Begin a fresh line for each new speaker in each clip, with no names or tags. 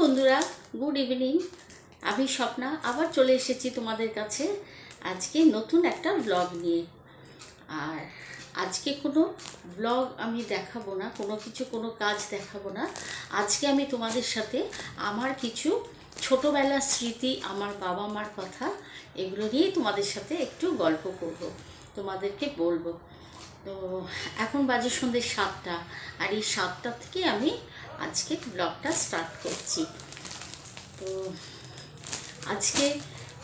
বন্ধুরা good evening আমি স্বপ্না, আবার চলে এসেছি তোমাদের কাছে আজকে নতুন একটা ব্লগ নিয়ে। আর আজকে কোনো ব্লগ আমি দেখাবো না, কোনো কিছু, কোনো কাজ দেখাবো না। আজকে আমি তোমাদের সাথে আমার কিছু ছোটোবেলার স্মৃতি, আমার বাবা মার কথা, এগুলো নিয়েই তোমাদের সাথে একটু গল্প করব, তোমাদেরকে বলব। তো এখন বাজে সন্ধ্যে সাতটা, আর এই সাতটা থেকে আমি আজকে ব্লগটা স্টার্ট করছি। তো আজকে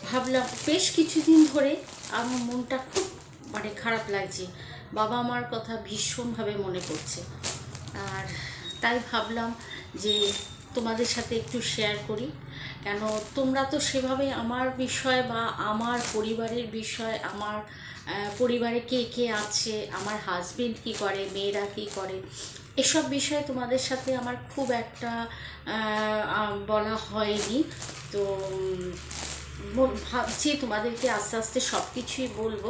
ভাবলাম বেশ কিছুদিন ধরে আমার মনটা খুব মানে খারাপ লাগছে। বাবা মার কথা ভীষণভাবে মনে পড়ছে। আর তাই ভাবলাম যে তোমাদের সাথে একটু শেয়ার করি। কেন তোমরা তো সেভাবে আমার বিষয় বা আমার পরিবারের বিষয়, আমার পরিবারে কে কে আছে, আমার হাজবেন্ড কি করে, মেয়েরা কি করে এসব বিষয়ে তোমাদের সাথে আমার খুব একটা বলা হয়নি। তো ভাবছি তোমাদেরকে আস্তে আস্তে সব কিছুই বলব।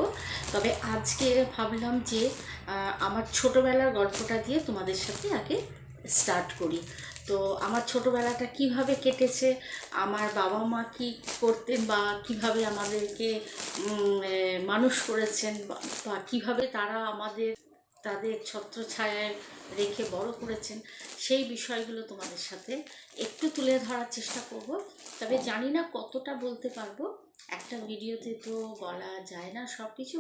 তবে আজকে ভাবলাম যে আমার ছোটোবেলার গল্পটা দিয়ে তোমাদের সাথে আগে স্টার্ট করি। তো আমার ছোটোবেলাটা কীভাবে কেটেছে, আমার বাবা মা কী করতেন বা কীভাবে আমাদেরকে মানুষ করেছেন বা কীভাবে তারা আমাদের তাদের ছত্র ছত্রছায়ায় রেখে বড় করেছেন, সেই বিষয়গুলো তোমাদের সাথে একটু তুলে ধরার চেষ্টা করব। তবে জানি না কতটা বলতে পারব। একটা ভিডিওতে তো বলা যায় না সব কিছু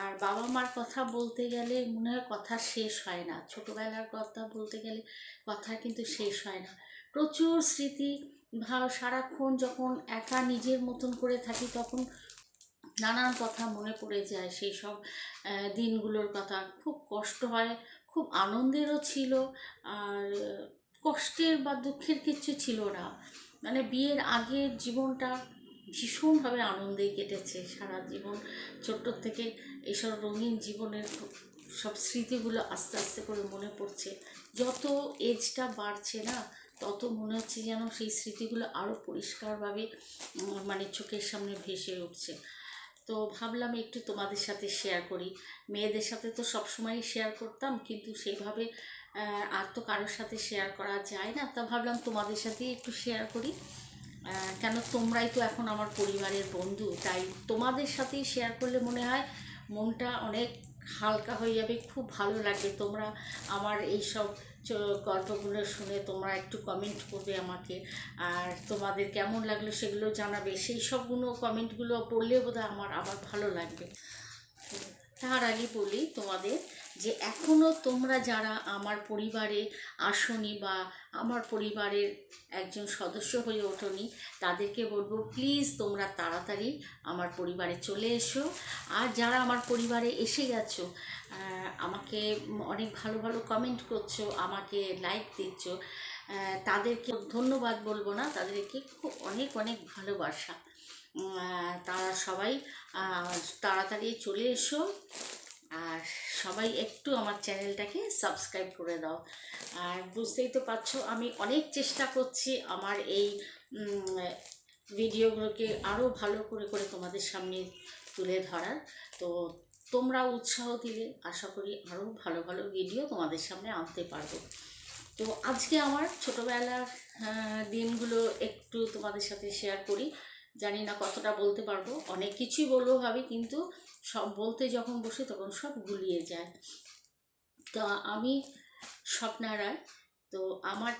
আর বাবা মার কথা বলতে গেলে মনে হয় কথা শেষ হয় না। ছোটোবেলার কথা বলতে গেলে কথা কিন্তু শেষ হয় না। প্রচুর স্মৃতি, ভাব, সারাক্ষণ যখন একা নিজের মতন করে থাকি তখন নানান কথা মনে পড়ে যায় সেই সব দিনগুলোর কথা। খুব কষ্ট হয়, খুব আনন্দেরও ছিল আর কষ্টের বা দুঃখের কিছু ছিল না। মানে বিয়ের আগের জীবনটা ভীষণভাবে আনন্দে কেটেছে সারা জীবন। ছোট্ট থেকে এইসব রঙিন জীবনের সব স্মৃতিগুলো আস্তে আস্তে করে মনে পড়ছে। যত এজটা বাড়ছে না, তত মনে হচ্ছে যেন সেই স্মৃতিগুলো আরও পরিষ্কারভাবে মানে চোখের সামনে ভেসে উঠছে। তো ভাবলাম একটু তোমাদের সাথে শেয়ার করি। মেয়েদের সাথে তো সবসময়ই শেয়ার করতাম, কিন্তু সেইভাবে আর তো কারোর সাথে শেয়ার করা যায় না। তা ভাবলাম তোমাদের সাথেই একটু শেয়ার করি। কেন তোমরাই তো এখন আমার পরিবারের বন্ধু, তাই তোমাদের সাথেই শেয়ার করলে মনে হয় মনটা অনেক হালকা হয়ে যাবে, খুব ভালো লাগে তোমরা আমার এইসব চ- গল্পগুলো শুনে তোমরা একটু কমেন্ট করবে আমাকে। আর তোমাদের কেমন লাগল সেগুলো জানাবে। সেই সবগুলো কমেন্টগুলো পড়লে বোধহয় আমার আবার ভালো লাগবে। তার আগে বলি তোমাদের যে এখনও তোমরা যারা আমার পরিবারে আসনি বা আমার পরিবারের একজন সদস্য হয়ে ওঠনি, তাদেরকে বলব প্লিজ তোমরা তাড়াতাড়ি আমার পরিবারে চলে এসো। আর যারা আমার পরিবারে এসে গেছো আমাকে অনেক ভালো ভালো কমেন্ট করছ, আমাকে লাইক দিচ্ছ তাদেরকে ধন্যবাদ বলব না, তাদেরকে খুব অনেক অনেক ভালোবাসা। তারা সবাই তাড়াতাড়ি চলে এসো। আর সবাই একটু আমার চ্যানেলটাকে সাবস্ক্রাইব করে দাও। আর বুঝতেই তো পারছ, আমি অনেক চেষ্টা করছি আমার এই ভিডিওগুলোকে আরও ভালো করে করে তোমাদের সামনে তুলে ধরার। তো তোমরা উৎসাহ দিলে আশা করি আরও ভালো ভালো ভিডিও তোমাদের সামনে আনতে পারব। তো আজকে আমার ছোটোবেলার দিনগুলো একটু তোমাদের সাথে শেয়ার করি। জানি না কতটা বলতে পারব। অনেক কিছুই বলব ভাবি কিন্তু সব বলতে যখন বসে তখন সব গুলিয়ে যায়। তো আমি স্বপ্না রায়, তো আমার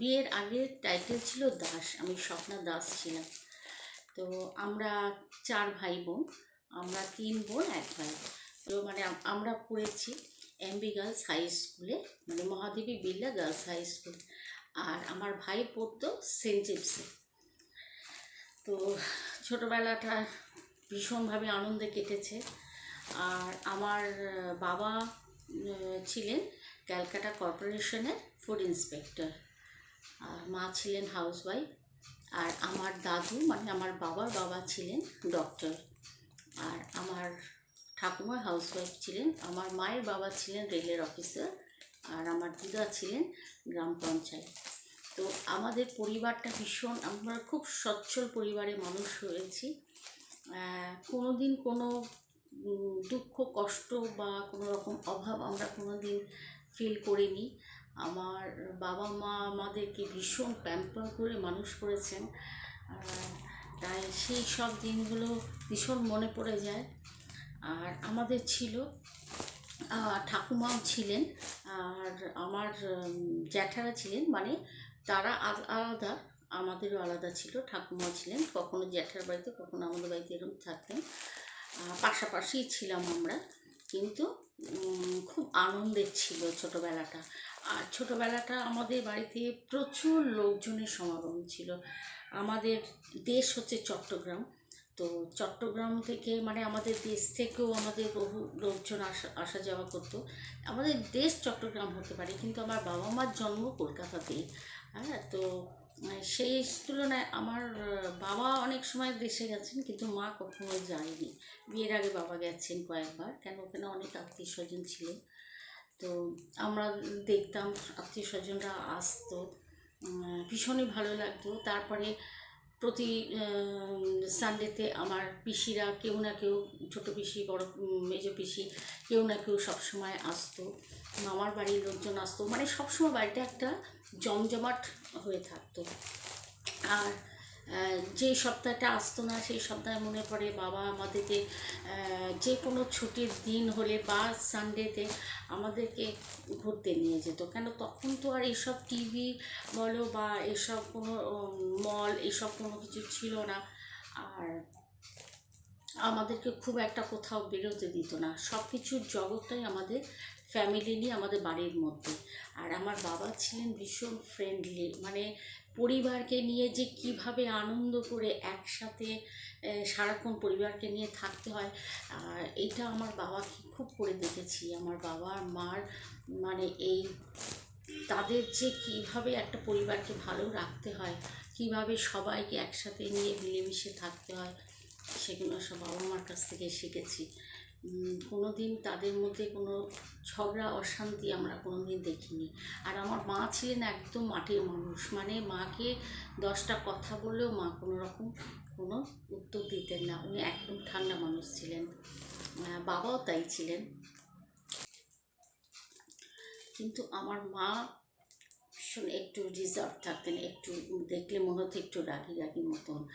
বিয়ের আগের টাইটেল ছিল দাস, আমি স্বপ্না দাস ছিলাম। তো আমরা চার ভাই বোন আমরা তিন বোন, এক ভাই। তো মানে আমরা পড়েছি এমবি গার্লস হাই স্কুলে মানে Mahadevi Birla girls high school আর আমার ভাই পড়তো সেন্ট জেমসে তো ছোটোবেলাটা ভীষণভাবে আনন্দে কেটেছে। আর আমার বাবা ছিলেন ক্যালকাটা কর্পোরেশনের ফুড ইন্সপেক্টর। আর মা ছিলেন হাউসওয়াইফ। আর আমার দাদু মানে আমার বাবার বাবা ছিলেন ডক্টর। আর আমার ঠাকুমা হাউসওয়াইফ ছিলেন, আমার মায়ের বাবা ছিলেন রেলের অফিসার। আর আমার দিদা ছিলেন গ্রাম পঞ্চায়েত। তো আমাদের পরিবারটা ভীষণ, আমরা খুব সচ্ছল পরিবারে মানুষ হয়েছি। কোনো দিন কোনো দুঃখ, কষ্ট বা কোনো রকম অভাব আমরা কোনো দিন ফিল করিনি। আমার বাবা মা আমাদেরকে ভীষণ প্যাম্পার করে মানুষ করেছেন। তাই সেই সব দিনগুলো ভীষণ মনে পড়ে যায়। আর আমাদের ছিল ঠাকুমাও ছিলেন। আর আমার জ্যাঠারা ছিলেন মানে তারা আল- আলাদা, আমাদেরও আলাদা ছিল, ঠাকুমা ছিলেন, কখনো জ্যাঠার বাড়িতে, কখনো আমাদের বাড়িতে এরকম থাকতেন। পাশাপাশি ছিলাম আমরা, কিন্তু খুব আনন্দের ছিল ছোটোবেলাটা। আর ছোটোবেলাটা আমাদের বাড়িতে প্রচুর লোকজনের সমাগম ছিল। আমাদের দেশ হচ্ছে চট্টগ্রাম, তো চট্টগ্রাম থেকে মানে আমাদের দেশ থেকেও আমাদের বহু লোকজন আসা আসা যাওয়া করতো। আমাদের দেশ চট্টগ্রাম হতে পারে, কিন্তু আমার বাবা মার জন্ম কলকাতাতেই। হ্যাঁ তো সেই তুলনায় আমার বাবা অনেক সময় দেশে গেছেন কিন্তু মা কখনো যায়নি। বিয়ের আগে বাবা গেছেন কয়েকবার, কেন ওখানে অনেক আত্মীয় স্বজন ছিল। তো আমরা দেখতাম আত্মীয় স্বজনরা আসতো ভীষণই ভালো লাগতো। তারপরে প্রতি সানডেতে আমার পিসিরা কেউ না কেউ, ছোটো পিসি, বড় মেজো পিসি কেউ না কেউ সবসময় আসতো। মামার বাড়ির লোকজন আসতো। মানে সবসময় বাড়িটা একটা জমজমাট হয়ে থাকতো। আর যে সপ্তাহটা আসতো না, সেই সপ্তাহে মনে পড়ে বাবা আমাদেরকে যে কোনো ছুটির দিন হলে বা সানডেতে আমাদেরকে ঘুরতে নিয়ে যেত। কেন তখন তো আর এইসব টিভি বলো বা এসব কোনো মল এসব কোনো কিছু ছিল না। আর আমাদেরকে খুব একটা কোথাও বেরোতে দিত না। সব কিছুর জগৎটাই আমাদের ফ্যামিলি নিয়ে, আমাদের বাড়ির মধ্যে। আর আমার বাবা ছিলেন ভীষণ ফ্রেন্ডলি মানে পরিবারকে নিয়ে যে কীভাবে আনন্দ করে একসাথে সারাক্ষণ পরিবারকে নিয়ে থাকতে হয় এইটা আমার বাবাকে খুব করে দেখেছি। আমার বাবা, মার মানে এই তাদের যে কীভাবে একটা পরিবারকে ভালো রাখতে হয়, কীভাবে সবাইকে একসাথে নিয়ে মিলেমিশে থাকতে হয়, সেগুলো সব বাবা মার কাছ থেকে শিখেছি। কোনো দিন তাদের মধ্যে কোনো ঝগড়া, অশান্তি আমরা কোনো দিন দেখিনি। আর আমার মা ছিলেন একদম মাটির মানুষ। মানে মাকে দশটা কথা বললেও মা কোনো রকম কোনো উত্তর দিতেন না। উনি একদম ঠান্ডা মানুষ ছিলেন। বাবাও তাই ছিলেন। কিন্তু আমার মা ভীষণ একটু রিজার্ভ থাকতেন, একটু দেখলে মনে হতো একটু রাগি রাগি মতন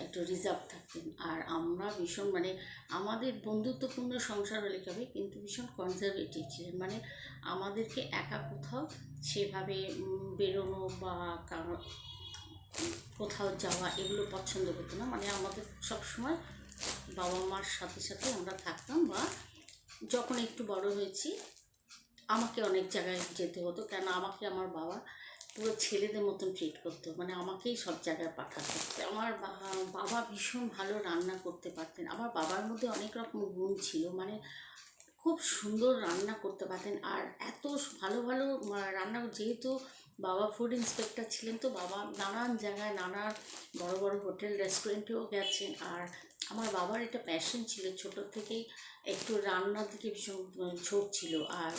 একটু রিজার্ভ থাকতেন। আর আমরা ভীষণ মানে আমাদের বন্ধুত্বপূর্ণ সংসার হলে কি হবে? কিন্তু ভীষণ কনজারভেটিভ ছিলেন। মানে আমাদেরকে একা কোথাও সেভাবে বেরোনো বা কারো- কোথাও যাওয়া এগুলো পছন্দ করতো না। মানে আমাদের সবসময় বাবা মার সাথে সাথে আমরা থাকতাম বা যখন একটু বড় হয়েছি আমাকে অনেক জায়গায় যেতে হতো, কেন আমাকে আমার বাবা পুরো ছেলেদের মতন ট্রিট করতো। মানে আমাকেই সব জায়গায় পাঠাতো। আমার বাবা ভীষণ ভালো রান্না করতে পারতেন। আমার বাবার মধ্যে অনেক রকম গুণ ছিল। মানে খুব সুন্দর রান্না করতে পারতেন। আর এত ভালো ভালো রান্না যেহেতু বাবা ফুড ইন্সপেক্টর ছিলেন, তো বাবা নানান জায়গায় নানা বড় বড় হোটেল রেস্টুরেন্টেও গেছেন। আর আমার বাবার এটা প্যাশন ছিল। ছোট থেকেই একটু রান্নার দিকে ভীষণ ঝোঁক ছিল। আর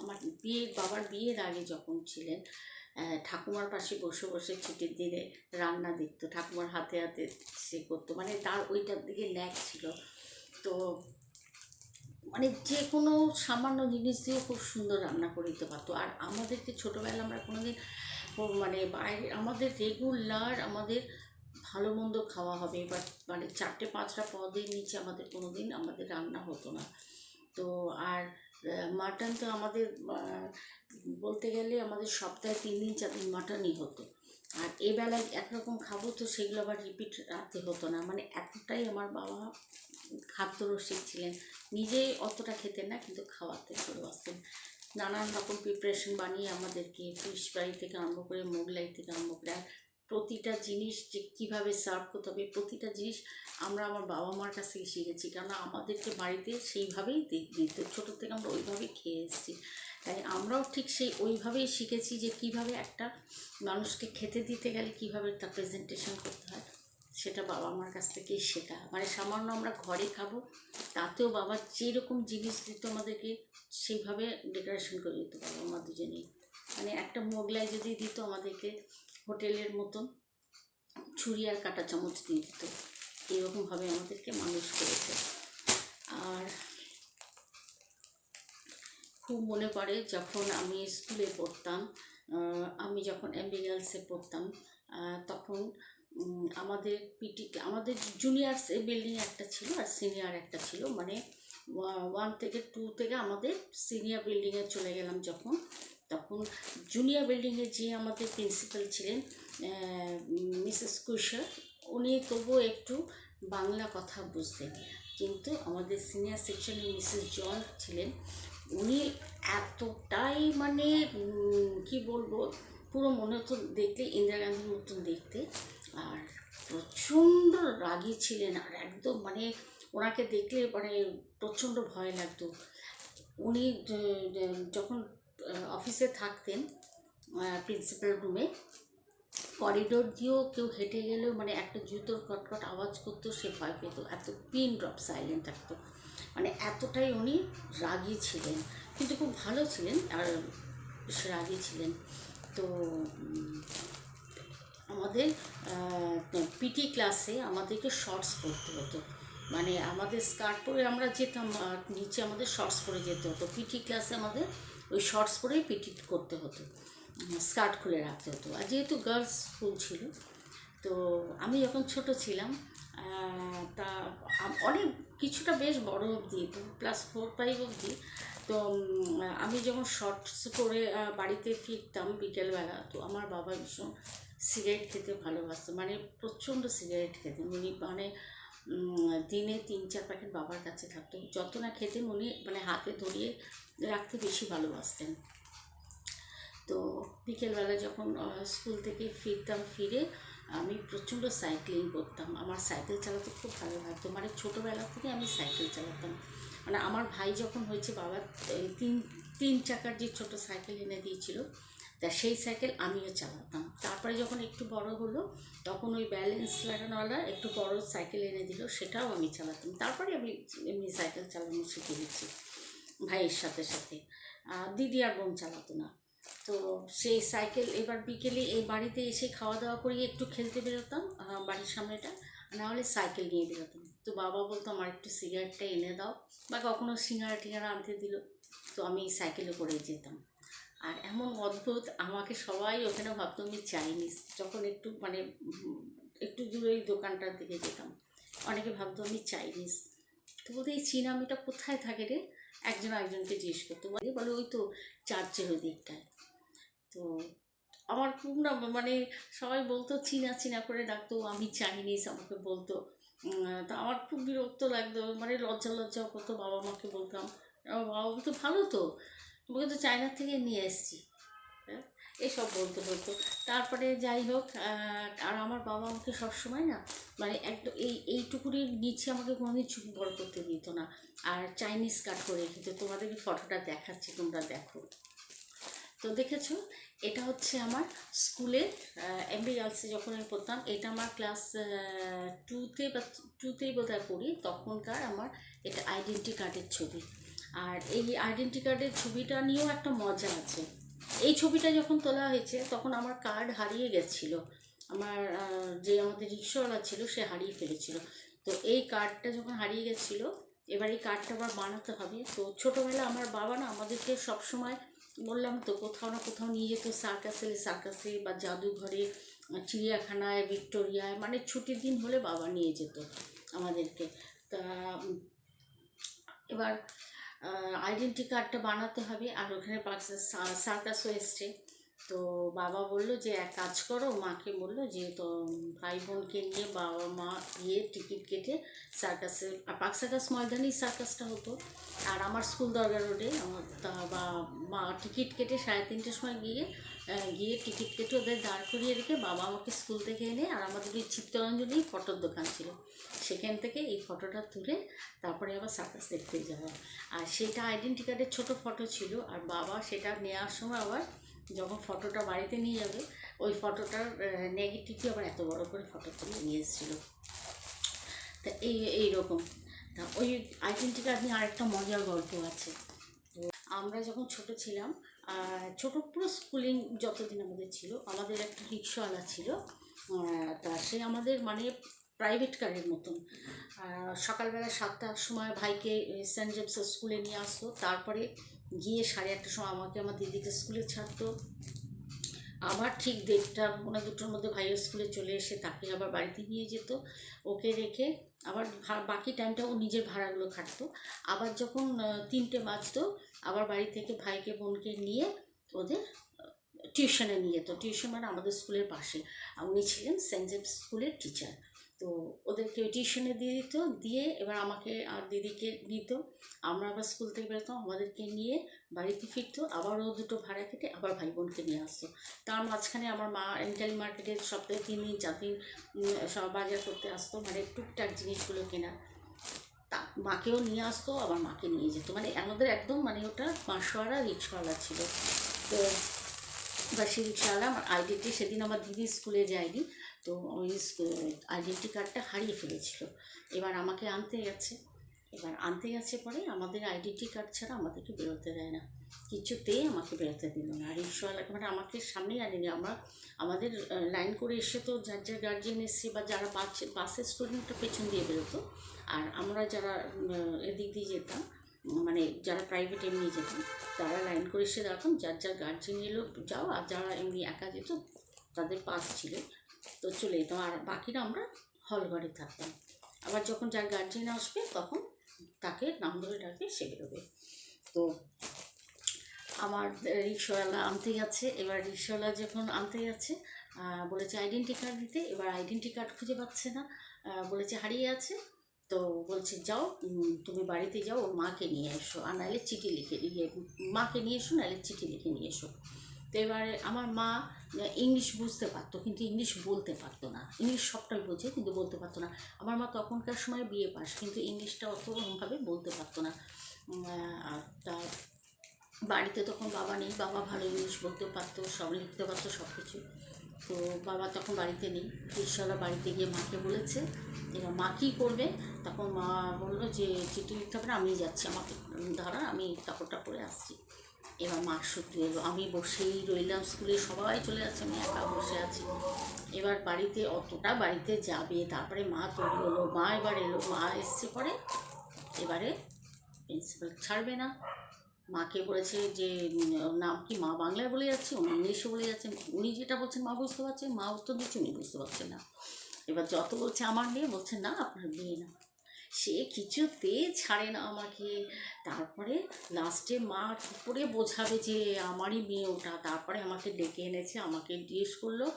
আমার বিয়ে, বাবার বিয়ের আগে যখন ছিলেন ঠাকুমার পাশে বসে বসে ছুটির দিনে রান্না দেখতো, ঠাকুমার হাতে হাতে সে করতো। মানে তার ওইটার দিকে ন্যাক ছিল। তো মানে যে কোনো সামান্য জিনিস দিয়ে খুব সুন্দর রান্না করে দিতে পারতো। আর আমাদেরকে ছোটোবেলা আমরা কোনোদিন ও মানে বাইরে, আমাদের রেগুলার আমাদের ভালো মন্দ খাওয়া হবে বা মানে চারটে, পাঁচটা পদের নিচে আমাদের কোনো দিন আমাদের রান্না হতো না। তো আর মাটন তো আমাদের বলতে গেলে আমাদের সপ্তাহে তিন দিন, চার দিন মাটনই হতো। আর এ বেলায় একরকম খাব তো সেগুলো আবার রিপিট রাখতে হতো না। মানে এতটাই আমার বাবা খাদ্য রসিক ছিলেন। নিজে অতটা খেতেন না, কিন্তু খাওয়াতে ভালোবাসতেন নানান রকম প্রিপারেশন বানিয়ে আমাদেরকে ফিশ ফ্রাই থেকে আরম্ভ করে মোগলাই থেকে আরম্ভ করে প্রতিটা জিনিস যে কীভাবে সার্ভ করতে হবে, প্রতিটা জিনিস আমরা আমার বাবা মার কাছ থেকে শিখেছি। কেননা আমাদেরকে বাড়িতে সেইভাবেই দিত, ছোটো থেকে আমরা ওইভাবেই খেয়ে এসেছি। তাই আমরাও ঠিক সেই ওইভাবেই শিখেছি যে কীভাবে একটা মানুষকে খেতে দিতে গেলে কীভাবে তার প্রেজেন্টেশন করতে হয়, সেটা বাবা মার কাছ থেকেই শেখা। মানে সামান্য আমরা ঘরে খাব, তাতেও বাবা যেরকম জিনিস দিত আমাদেরকে সেইভাবে ডেকোরেশন করে দিত বাবা মা দুজনেই। মানে একটা মোগলাই যদি দিত আমাদেরকে হোটেলের মতন ছুরি আর কাঁটা চামচ দিয়ে দিত। এরকমভাবে আমাদেরকে মানুষ করেছে। আর খুব মনে পড়ে যখন আমি স্কুলে পড়তাম আমি যখন এমবি গার্লসে পড়তাম তখন আমাদের পিটি, আমাদের জুনিয়র বিল্ডিং একটা ছিল আর সিনিয়র একটা ছিল। মানে ওয়ান থেকে টু থেকে আমাদের সিনিয়র বিল্ডিংয়ে চলে গেলাম যখন। তখন জুনিয়র বিল্ডিংয়ে যে আমাদের প্রিন্সিপাল ছিলেন মিসেস কুশার উনি তবুও একটু বাংলা কথা বুঝতেন। কিন্তু আমাদের সিনিয়র সেকশনে মিসেস জন ছিলেন, উনি এতটাই মানে কি বলব, পুরো মনে হতো দেখলে ইন্দিরা গান্ধীর মতন দেখতে। আর প্রচণ্ড রাগী ছিলেন, আর একদম মানে ওনাকে দেখলে মানে প্রচণ্ড ভয় লাগতো। উনি যখন অফিসে থাকতেন প্রিন্সিপাল রুমে করিডোর দিয়েও কেউ হেঁটে গেলেও মানে একটা জুতোর কটকট আওয়াজ করতো, সে ভয় পেত। এত পিন ড্রপ সাইলেন্ট থাকতো। মানে এতটাই উনি রাগী ছিলেন। কিন্তু খুব ভালো ছিলেন আর বেশ রাগী ছিলেন। তো আমাদের পিটি ক্লাসে আমাদেরকে শর্টস পরতে হতো। মানে আমাদের স্কার্ট পরে আমরা যেতাম নিচে আমাদের শর্টস পরে যেতে হতো। পিটি ক্লাসে আমাদের ওই শর্টস পরেই পিটি করতে হতো স্কার্ট খুলে রাখতে হতো। আর যেহেতু গার্লস স্কুল ছিল, তো আমি যখন ছোট ছিলাম তা অনেক কিছুটা বেশ বড় অবধি প্লাস ফোর ফাইভ অবধি, তো আমি যখন শর্টস পরে বাড়িতে ফিরতাম বিকেলবেলা, তো আমার বাবা ভীষণ সিগারেট খেতে ভালোবাসতো মানে প্রচণ্ড সিগারেট খেতেন। উনি মানে দিনে তিন চার প্যাকেট বাবার কাছে থাকতো। যত না খেতেন উনি মানে হাতে ধরিয়ে রাখতে বেশি ভালোবাসতেন। তো বিকেলবেলা যখন স্কুল থেকে ফিরতাম, ফিরে আমি প্রচণ্ড সাইক্লিং করতাম। আমার সাইকেল চালাতে খুব ভালো লাগতো। মানে ছোটোবেলা থেকে আমি সাইকেল চালাতাম। মানে আমার ভাই যখন হয়েছে বাবা এই তিন তিন চাকার যে ছোট সাইকেল এনে দিয়েছিল তা সেই সাইকেল আমিও চালাতাম। তারপরে যখন একটু বড় হলো, তখন ওই ব্যালেন্স লাগানোওয়ালা একটু বড় সাইকেল এনে দিল, সেটাও আমি চালাতাম। তারপরে আমি এমনি সাইকেল চালানো শিখে গেছি ভাইয়ের সাথে সাথে। দিদি আর বোন চালাতো না। তো সেই সাইকেল এবার বিকেলে এই বাড়িতে এসে খাওয়া দাওয়া করিয়ে একটু খেলতে বেরোতাম বাড়ির সামনেটা। নাহলে সাইকেল নিয়ে বেরোতাম। তো বাবা বলতো, আমার একটু সিগারেটটা এনে দাও। বা কখনো সিঙ্গারা টিঙ্গারা আনতে দিল। তো আমি সাইকেলে করে যেতাম। আর এমন অদ্ভুত, আমাকে সবাই ওখানে ভাবতো আমি চাইনিজ যখন একটু মানে একটু দূরে ওই দোকানটার দিকে যেতাম, অনেকে ভাবতো আমি চাইনিজ তো বলতে, এই চীনা আমিটা কোথায় থাকে রে? একজন একজনকে জিজ্ঞেস করতো, বলে বলে ওই তো চার্চের ওই দিকটায়। তো আমার খুব না মানে সবাই বলতো, চীনা চীনা করে ডাকতো, আমি চাইনিজ আমাকে বলতো। তা আমার খুব বিরক্ত লাগতো মানে লজ্জা লজ্জা করতো বাবা মাকে বলতাম বাবা বলতো, ভালো তো। তোমাকে তো চায়নার থেকে নিয়ে এসেছি। হ্যাঁ এসব বলতে বলতো। তারপরে যাই হোক আর আমার বাবা আমাকে সবসময় না মানে একদম এই এইটুকুনির নিচে আমাকে কোনোদিন চুপ বড় করতে দিত না। আর চাইনিজ কাট করে রেখেছে তোমাদেরকে ফটোটা দেখাচ্ছি, তোমরা দেখো। তো দেখেছ? এটা হচ্ছে আমার স্কুলে এমবি গার্লসে যখন আমি পড়তাম, এটা আমার ক্লাস টুতে বা টুতেই বোধহয় পড়ি। তখনকার আমার এটা আইডেন্টি কার্ডের ছবি। আর এই আইডেন্টি কার্ডের ছবিটা নিয়েও একটা মজা আছে। এই ছবিটা যখন তোলা হয়েছে, তখন আমার কার্ড হারিয়ে গেছিল। আমার যে আমাদের রিক্সাওয়ালা ছিল, সে হারিয়ে ফেলেছিল। তো এই কার্ডটা যখন হারিয়ে গেছিল, এবার এই কার্ডটা আবার বানাতে হবে। তো ছোটোবেলা আমার বাবা না আমাদেরকে সবসময় বললাম, তো কোথাও না কোথাও নিয়ে যেত সার্কাসে সার্কাসে বা জাদুঘরে, চিড়িয়াখানায়, ভিক্টোরিয়ায় মানে ছুটির দিন হলে বাবা নিয়ে যেত আমাদেরকে। তা এবার আইডেন্টি কার্ডটা বানাতে হবে। আর ওখানে সার্কাসও এসছে। তো বাবা বলল যে, এক কাজ করো। মাকে বলল যে, তো ভাই বোনকে নিয়ে বাবা মা গিয়ে টিকিট কেটে সার্কাসের পাক সার্কাস ময়দানেই সার্কাসটা হতো। আর আমার স্কুল দরগা রোডে আমার বা, মা টিকিট কেটে সাড়ে তিনটের সময় গিয়ে গিয়ে টিকিট কেটে ওদের দাঁড় করিয়ে রেখে বাবা আমাকে স্কুল থেকে এনে আর আমাদের ওই চিত্তরঞ্জনেই ফটোর দোকান ছিল। সেখান থেকে এই ফটোটা তুলে তারপরে আবার সার্কাস দেখতে যাওয়া। আর সেটা আইডেন্টি কার্ডের ছোটো ফটো ছিল আর বাবা সেটা নেওয়ার সময় আবার যখন ফটোটা বাড়িতে নিয়ে যাবে, ওই ফটোটার নেগেটিভটি আবার এত বড় করে ফটো তুলে নিয়ে এসেছিল। তা এই, এইরকম। তা ওই আইডেন্টি কার্ড নিয়ে আরেকটা মজার গল্প আছে। আমরা যখন ছোট ছিলাম ছোট পুরো স্কুলিং যতদিন আমাদের ছিল, আমাদের একটা রিক্সাওয়ালা ছিল তা সে আমাদের মানে প্রাইভেট কারের মতন। সকালবেলা সাতটার সময় ভাইকে সেন্ট জেমসের স্কুলে নিয়ে আসতো তারপরে গিয়ে সাড়ে আটটার সময় আমাকে আমার দিদিকে স্কুলে ছাড়তো। আবার ঠিক দেড়টা, পৌনে দুটোর মধ্যে ভাইয়ের স্কুলে চলে এসে তাকে আবার বাড়িতে নিয়ে যেত। ওকে রেখে আবার বাকি টাইমটা ও নিজের ভাড়াগুলো খাটতো। আবার যখন তিনটে বাঁচতো আবার বাড়ি থেকে ভাইকে, বোনকে নিয়ে ওদের টিউশনে নিয়ে যেত। টিউশন মানে আমাদের স্কুলের পাশে। উনি ছিলেন সেন্ট জেমস স্কুলের টিচার তো ওদেরকে টিউশনে দিয়ে দিত, দিয়ে এবার আমাকে আর দিদিকে নিত আমরা আবার স্কুল থেকে বেরোতাম, আমাদেরকে নিয়ে বাড়িতে ফিরতো আবারও দুটো ভাড়া কেটে আবার ভাই বোনকে নিয়ে আসতো। তার মাঝখানে আমার মা এন্টারি মার্কেটে সপ্তাহে তিন দিন চার দিন সব বাজার করতে আসতো মানে টুকটাক জিনিসগুলো কেনা তা মাকেও নিয়ে আসতো, আবার মাকে নিয়ে যেত। মানে আমাদের একদম মানে ওটা মাসোয়ারা রিক্সাওয়ালা ছিল। তো বা সেই রিক্সাওয়ালা আমার আইডেন্টি, সেদিন আমার দিদি স্কুলে যায়নি। তো ওই আইডেন্টি কার্ডটা হারিয়ে ফেলেছিল। এবার আমাকে আনতে গেছে। এবার আনতে গেছে পরে আমাদের আইডেন্টি কার্ড ছাড়া আমাদেরকে বেরোতে দেয় না। কিছুতেই আমাকে বেরোতে দিল না। আর রিক্সাওয়ালা মানে আমাকে সামনেই আনেনি। আমরা, আমাদের লাইন করে এসে তো যার যার গার্জিয়ান এসছে বা যারা বাসে বাসের স্টুডেন্টটা পেছন দিয়ে বেরোতো। আর আমরা যারা এদিক দিয়ে যেতাম মানে যারা প্রাইভেট এমনি যেতাম, তারা লাইন করে এসে দাঁড়াতাম। যার যার গার্জেন এলো যাও আর যারা এমনি একা যেত, তাদের পাস ছিল। তো চলে যেতাম আর বাকিরা আমরা হল ঘরে থাকতাম। আবার যখন যার গার্জিয়ান আসবে, তখন তাকে নাম ধরে ডাকবে সে বেরোবে। তো আমার রিক্সাওয়ালা আনতে যাচ্ছে এবার রিক্সাওয়ালা যখন আনতে যাচ্ছে বলেছে আইডেন্টি কার্ড দিতে, এবার আইডেন্টি কার্ড খুঁজে পাচ্ছে না। বলেছে হারিয়ে আছে। তো বলছে, যাও তুমি বাড়িতে যাও মাকে নিয়ে এসো। আর নাহলে চিঠি লিখে ইয়ে মাকে নিয়ে এসো, নাহলে চিঠি লিখে নিয়ে এসো। তো এবারে আমার মা ইংলিশ বুঝতে পারতো, কিন্তু ইংলিশ বলতে পারতো না। ইংলিশ সবটাই বোঝে, কিন্তু বলতে পারতো না। আমার মা তখনকার সময় বিয়ে পাস, কিন্তু ইংলিশটা অতভাবে বলতে পারতো না। আর তার বাড়িতে তখন বাবা নেই, বাবা ভালো ইংলিশ বলতে পারতো, সব লিখতে পারতো সব কিছু তো বাবা তখন বাড়িতে নেই। রিক্সাওয়ালা বাড়িতে গিয়ে মাকে বলেছে, এবার মা কী করবে? তখন মা বলল যে, চিঠি লিখতে হবে না আমি যাচ্ছি, আমাকে দাঁড়া আমি কাপড়টা পরে আসছি। এবার মা সত্যি এলো আমি বসেই রইলাম, স্কুলে সবাই চলে যাচ্ছে, আমি একা বসে আছি। এবার বাড়িতে অতটা বাড়িতে যাবে, তারপরে মা তৈরি হলো, মা এবার এলো, মা এসছে পরে এবারে প্রিন্সিপাল ছাড়বে না। মাকে বলেছে যে নাম কি মা বাংলায় বলে যাচ্ছে, উনি ইংলিশে বলে যাচ্ছেন, উনি যেটা বলছেন মা বুঝতে পারছেন মা উত্তর দিচ্ছে, উনি বুঝতে পারছেন না। এবার যত বলছে আমার মেয়ে বলছে না, আপনার মেয়ে না। সে কিছুতে ছাড়ে না আমাকে। তারপরে লাস্টে মা কী করে বোঝাবে যে আমারই মেয়ে ওটা? তারপরে আমাকে ডেকে এনেছে, আমাকে জিজ্ঞেস করল।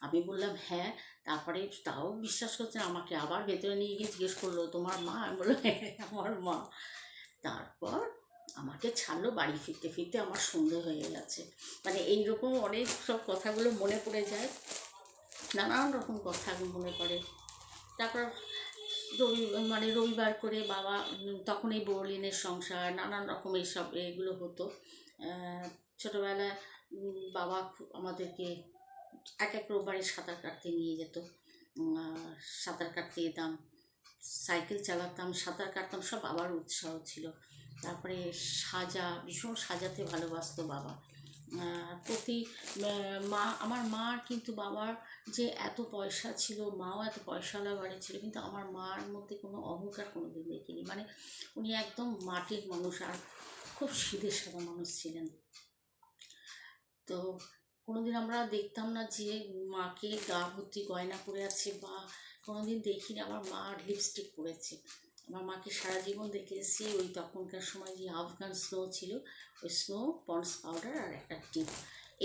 আমি বললাম হ্যাঁ। তারপরে তাও বিশ্বাস করছে আমাকে আবার ভেতরে নিয়ে গিয়ে জিজ্ঞেস করল, তোমার মা? আমি বললাম হ্যাঁ আমার মা। তারপর আমাকে ছাড়লো, বাড়ি ফিরতে ফিরতে আমার সন্ধে হয়ে গেছে। মানে এইরকম অনেক সব কথাগুলো মনে পড়ে যায়, নানান রকম কথা মনে পড়ে। তারপর রবি মানে রবিবার করে বাবা, তখন এই বোরলিনের সংসার, নানান রকম এইসব এগুলো হতো। ছোটোবেলায় বাবা আমাদেরকে এক এক রোববারে সাঁতার কাটতে নিয়ে যেত। সাঁতার কাটতে যেতাম, সাইকেল চালাতাম, সাঁতার কাটতাম, সব বাবার উৎসাহ ছিল। তারপরে সাজা, ভীষণ সাজাতে ভালোবাসতো বাবা। প্রতি মা, আমার মার কিন্তু বাবার যে এত পয়সা ছিল, মাও এত পয়সাওয়ালা বাড়ি ছিল, কিন্তু আমার মার মধ্যে কোনো অহংকার কোনো দিন দেখিনি। মানে উনি একদম মাটির মানুষ আর খুব সিধে সাদা মানুষ ছিলেন। তো কোনোদিন আমরা দেখতাম না যে মাকে গা ভর্তি গয়না পরে আছে বা কোনোদিন দেখিনি, আমার মা লিপস্টিক পরেছে। আমার মাকে সারা জীবন দেখে এসেছি ওই তখনকার সময় যে আফগান স্নো ছিল, ওই স্নো পন্ডস পাউডার আর একটা টিপ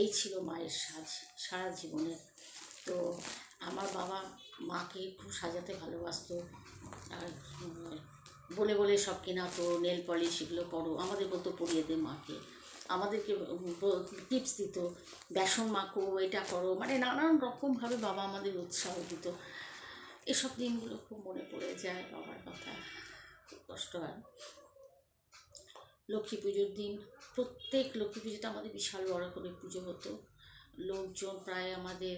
এই ছিল মায়ের সাজ, সারা জীবনের। তো আমার বাবা মাকে খুব সাজাতে ভালোবাসতো। আর বলে বলে সব কেনা তো নেল পলিশ এগুলো পরো, আমাদের বলতো পরিয়ে দে মাকে। আমাদেরকে টিপস দিত, বেসন মাখো, এটা করো। মানে নানান রকমভাবে বাবা আমাদের উৎসাহ দিত। এসব দিনগুলো খুব মনে পড়ে যায় বাবার কথা। খুব কষ্ট হয়। লক্ষ্মী পুজোর দিন, প্রত্যেক লক্ষ্মী পুজোতে আমাদের বিশাল বড় করে পুজো হতো। লোকজন প্রায় আমাদের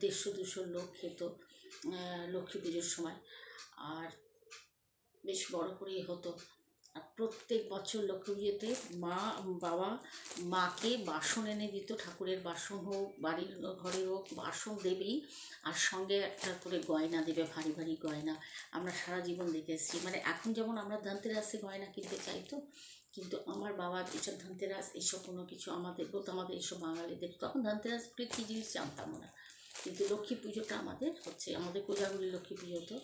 দেড়শো, দুশো লোক খেত লক্ষ্মী পুজোর সময়। আর বেশ বড় করেই হতো। প্রত্যেক বছর লক্ষ্মী পুজোতে মা, বাবা মাকে বাসন এনে দিত, ঠাকুরের বাসন হোক, বাড়ির ঘরের হোক, বাসন দেবেই। আর সঙ্গে একটা করে গয়না দেবে, ভারী ভারী গয়না। আমরা সারা জীবন দেখে এসেছি। মানে এখন যেমন আমরা ধনতেরাসে গয়না কিনতে চাই তো, কিন্তু আমার বাবা এসব ধানতেরাস এইসব কোনো কিছু আমাদের বলতো, আমাদের এইসব বাঙালিদের তখন ধানতেরাস কী জিনিস জানতাম না কিন্তু লক্ষ্মী পুজোটা আমাদের হচ্ছে, আমাদের কোজাগুলি লক্ষ্মী পুজো তো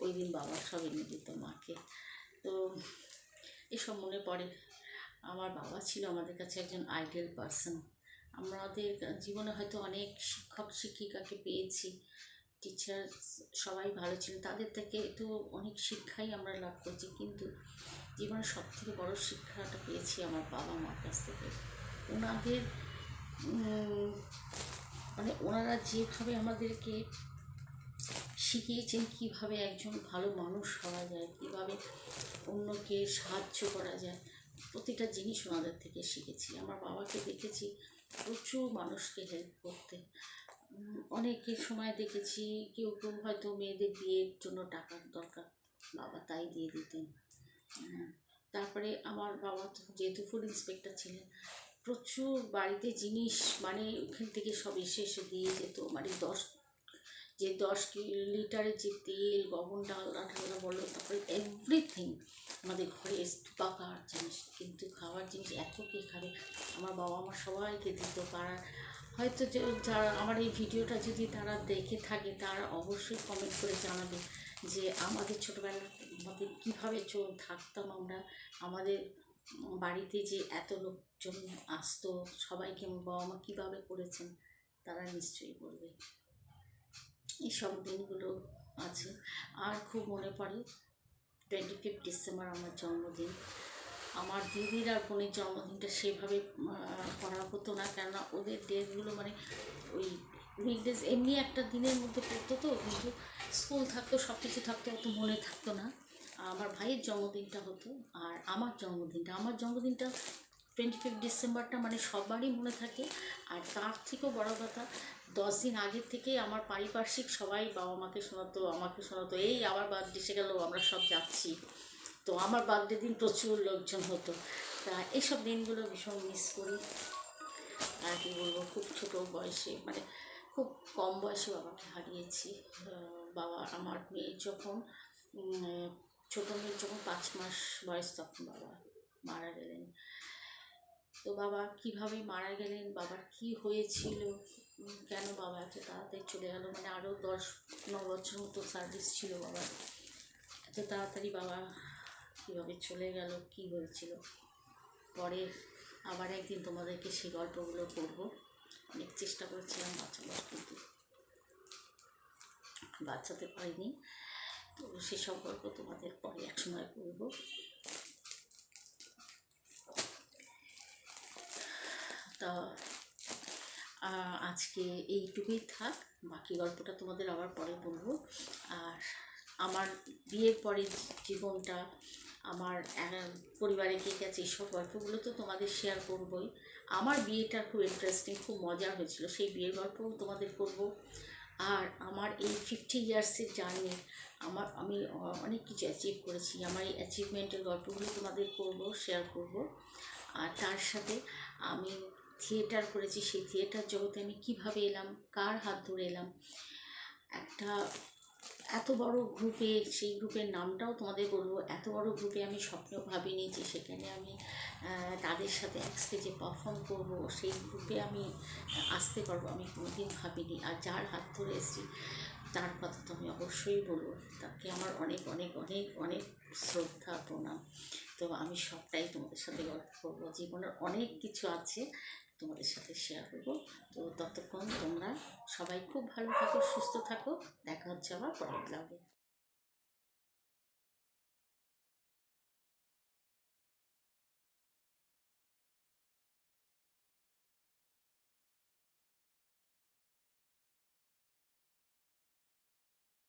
ওই দিন বাবা সব এনে দিত মাকে। তো এসব মনে পড়ে। আমার বাবা ছিল আমাদের কাছে একজন আইডিয়াল পার্সন আমাদের জীবনে হয়তো অনেক শিক্ষক, শিক্ষিকাকে পেয়েছি। টিচার সবাই ভালো ছিলেন। তাদের থেকে তো অনেক শিক্ষাই আমরা লাভ করছি। কিন্তু জীবনের সব থেকে বড়ো শিক্ষাটা পেয়েছি আমার বাবা মার কাছ থেকে। ওনাদের মানে ওনারা যেভাবে আমাদেরকে শিখিয়েছেন কীভাবে একজন ভালো মানুষ হওয়া যায় কীভাবে অন্যকে সাহায্য করা যায়। প্রতিটা জিনিস ওনাদের থেকে শিখেছি। আমার বাবাকে দেখেছি প্রচুর মানুষকে হেল্প করতে। অনেকের সময় দেখেছি কেউ কেউ হয়তো মেয়েদের বিয়ের জন্য টাকার দরকার বাবা তাই দিয়ে দিতেন। উম, তারপরে আমার বাবা যেহেতু ফুড ইন্সপেক্টর ছিলেন প্রচুর বাড়িতে জিনিস মানে ওখান থেকে সব এসে এসে দিয়ে যেত। মানে দশ যে দশ লিটারের যে তেল গগন ডাল ডাল বলো তারপরে এভরিথিং আমাদের ঘরে পাকার জিনিস। কিন্তু খাওয়ার জিনিস এত কে খাবে? আমার বাবা আমার সবাইকে দিত পাড়ার হয়তো যারা আমার এই ভিডিওটা যদি তারা দেখে থাকে, তারা অবশ্যই কমেন্ট করে জানাবে যে আমাদের ছোটোবেলা আমাদের কীভাবে থাকতাম আমরা। আমাদের বাড়িতে যে এত লোকজন আসতো, সবাইকে বাবা মা কীভাবে করেছেন, তারা নিশ্চয়ই বলবে। এইসব দিনগুলো আছে। আর খুব মনে পড়ে টোয়েন্টি ফিফথ ডিসেম্বর আমার জন্মদিন। আমার দিদির আর বোনের জন্মদিনটা সেভাবে করা হতো না। কেননা ওদের ডেটগুলো মানে ওই উইকডেজ এমনি একটা দিনের মধ্যে পড়তো তো, কিন্তু স্কুল থাকতো সব কিছু থাকতো, অত মনে থাকতো না। আমার ভাইয়ের জন্মদিনটা হতো আর আমার জন্মদিনটা। আমার জন্মদিনটা টোয়েন্টি ফিফথ ডিসেম্বরটা মানে সবারই মনে থাকে। আর তার থেকেও বড় কথা দশ দিন আগের থেকেই আমার পারিপার্শ্বিক সবাই বাবা মাকে শোনাতো, আমাকে শোনাতো, এই আবার বার্থডে এসে গেলো, আমরা সব যাচ্ছি। তো আমার বার্থডে দিন প্রচুর লোকজন হতো। তা এইসব দিনগুলো ভীষণ মিস করি। আর কি বলব, খুব ছোট বয়সে মানে খুব কম বয়সে বাবাকে হারিয়েছি। বাবা আমার মেয়ে যখন ছোটো মেয়ের যখন পাঁচ মাস বয়স তখন বাবা মারা গেলেন। তো বাবা কীভাবে মারা গেলেন, বাবার কি হয়েছিল কেন বাবা এত তাড়াতাড়ি চলে গেল? মানে আরও দশ ন বছর মতো সার্ভিস ছিল বাবা এত তাড়াতাড়ি বাবা কীভাবে চলে গেল, কি হয়েছিল? পরে আবার একদিন তোমাদেরকে সেই গল্পগুলো করব অনেক চেষ্টা করেছিলাম বাচ্চাবার কিন্তু বাচ্চাতে পারিনি। তো সেসব গল্প তোমাদের পরে এক সময় করব তা আজকে এইটুকুই থাক। বাকি গল্পটা তোমাদের আবার পরে বলব। আর আমার বিয়ের পরে জীবনটা, আমার পরিবারে কে গেছে এইসব গল্পগুলো তো তোমাদের শেয়ার করবোই। আমার বিয়েটা খুব ইন্টারেস্টিং খুব মজা হয়েছিল। সেই বিয়ের গল্পও তোমাদের করব। আর আমার এই ফিফটি ইয়ার্সের জার্নি আমার, আমি অনেক কিছু অ্যাচিভ করেছি। আমার এই অ্যাচিভমেন্টের গল্পগুলো তোমাদের করব শেয়ার করব। আর তার সাথে আমি থিয়েটার করেছি, সেই থিয়েটার জগতে আমি কীভাবে এলাম, কার হাত ধরে এলাম? একটা এত বড় গ্রুপে, সেই গ্রুপের নামটাও তোমাদের বলব, এত বড় গ্রুপে আমি স্বপ্নেও ভাবিনি যে সেখানে আমি তাদের সাথে এক স্টেজে পারফর্ম করব, সেই গ্রুপে আমি আসতে পারব, আমি কোনোদিন ভাবিনি। আর যার হাত ধরে এসেছি, তার কথা তো আমি অবশ্যই বলব, তাকে আমার অনেক অনেক অনেক অনেক শ্রদ্ধা, প্রণাম। তো আমি সবটাই তোমাদের সাথে গল্প করব। জীবনের অনেক কিছু আছে তোমাদের সাথে শেয়ার করব। তো ততক্ষণ তোমরা সবাই খুব ভালো থাকো, সুস্থ থাকো। দেখা হচ্ছে আবার পরের ব্লগে